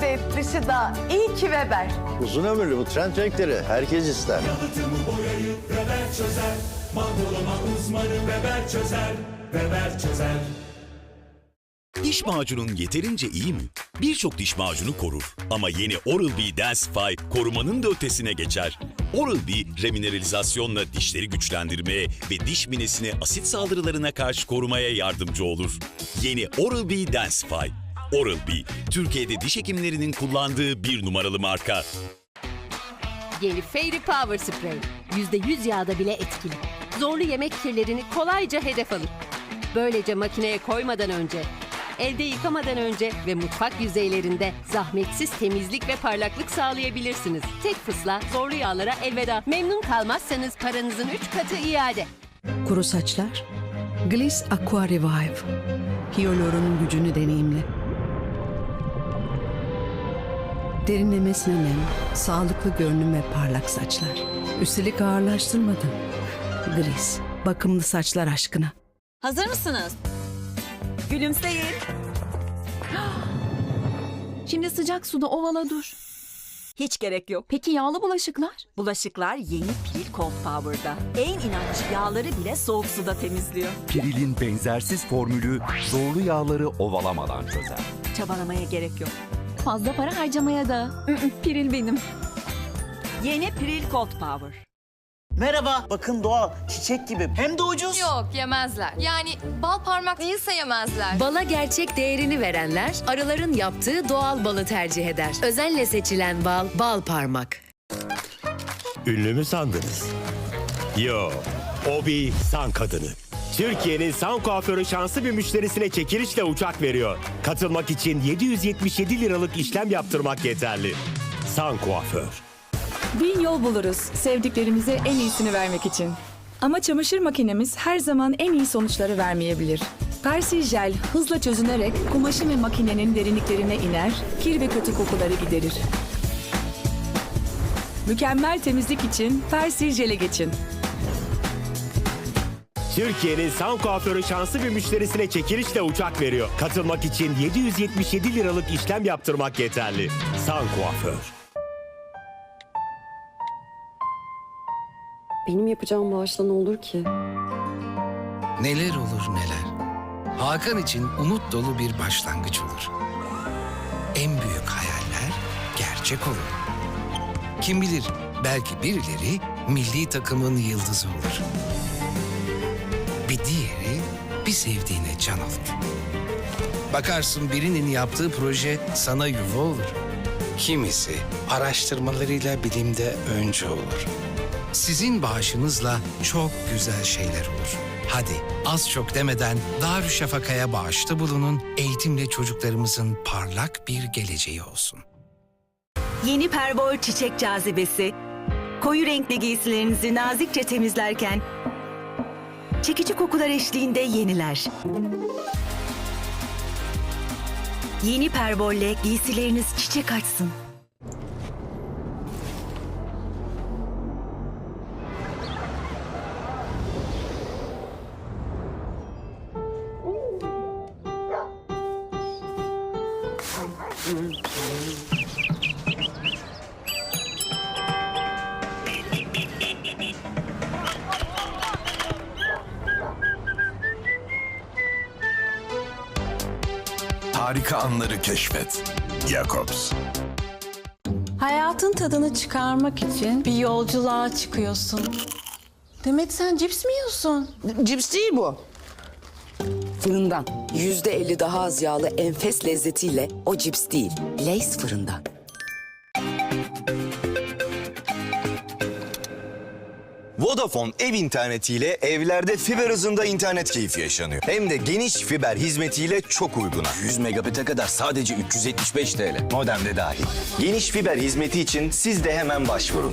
cazibe dışı da iyi ki Weber. Uzun ömürlü bu trend renkleri herkes ister. Yalıtımı boyayı Weber çözer Bandolama uzmanı Weber çözer Weber çözer Diş macunun yeterince iyi mi? Birçok diş macunu korur. Ama yeni Oral-B Densify korumanın da ötesine geçer. Oral-B remineralizasyonla dişleri güçlendirmeye ve diş minesine asit saldırılarına karşı korumaya yardımcı olur. Yeni Oral-B Densify. Oral-B, Türkiye'de diş hekimlerinin kullandığı bir numaralı marka. Yeni Fairy Power Spray. %100 yağda bile etkili. Zorlu yemek kirlerini kolayca hedef alır. Böylece makineye koymadan önce, elde yıkamadan önce ve mutfak yüzeylerinde zahmetsiz temizlik ve parlaklık sağlayabilirsiniz. Tek fısla zorlu yağlara elveda. Memnun kalmazsanız paranızın 3 katı iade. Kuru saçlar. Gliss Aqua Revive. Hyaluron'un gücünü deneyimle. Derinlemesine nem, sağlıklı görünüm ve parlak saçlar. Üstelik ağırlaştırmadan. Gliss, bakımlı saçlar aşkına. Hazır mısınız? Gülümseyin. Şimdi sıcak suda ovala dur. Hiç gerek yok. Peki yağlı bulaşıklar? Bulaşıklar yeni Piril Cold Power'da. En inançlı yağları bile soğuk suda temizliyor. Piril'in benzersiz formülü zorlu yağları ovalamadan çözer. Çabalamaya gerek yok. Fazla para harcamaya da. Piril benim. Yeni Piril Cold Power. Merhaba. Bakın doğal, çiçek gibi. Hem de ucuz. Yok yemezler. Yani bal parmak değilse yemezler. Bala gerçek değerini verenler arıların yaptığı doğal balı tercih eder. Özenle seçilen bal, bal parmak. Ünlü mü sandınız? Yo, o bir san kadını. Türkiye'nin san kuaförü şanslı bir müşterisine çekilişle uçak veriyor. Katılmak için 777 liralık işlem yaptırmak yeterli. San kuaför. Bin yol buluruz sevdiklerimize en iyisini vermek için. Ama çamaşır makinemiz her zaman en iyi sonuçları vermeyebilir. Persil jel hızla çözünerek kumaşın ve makinenin derinliklerine iner, kir ve kötü kokuları giderir. Mükemmel temizlik için Persil jele geçin. Türkiye'nin san kuaförü şanslı bir müşterisine çekilişle uçak veriyor. Katılmak için 777 liralık işlem yaptırmak yeterli. San kuaför. Benim yapacağım bağışla ne olur ki? Neler olur neler. Hakan için umut dolu bir başlangıç olur. En büyük hayaller gerçek olur. Kim bilir belki birileri milli takımın yıldızı olur. Bir diğeri bir sevdiğine can olur. Bakarsın birinin yaptığı proje sana yuva olur. Kimisi araştırmalarıyla bilimde önce olur. Sizin bağışınızla çok güzel şeyler olur. Hadi az çok demeden Darüşşafaka'ya bağışta bulunun, eğitimle çocuklarımızın parlak bir geleceği olsun. Yeni Pervol Çiçek Cazibesi. Koyu renkli giysilerinizi nazikçe temizlerken çekici kokular eşliğinde yeniler. Yeni Pervol'le giysileriniz çiçek açsın. Harika anları keşfet. Jacobs. Hayatın tadını çıkarmak için bir yolculuğa çıkıyorsun. Demet sen cips mi yiyorsun? Cips değil bu. Fırından. Yüzde elli daha az yağlı enfes lezzetiyle o cips değil. Lays fırından. Vodafone ev internetiyle evlerde fiber hızında internet keyfi yaşanıyor. Hem de geniş fiber hizmetiyle çok uyguna. 100 megabit'e kadar sadece 375 TL. Modem de dahil. Geniş fiber hizmeti için siz de hemen başvurun.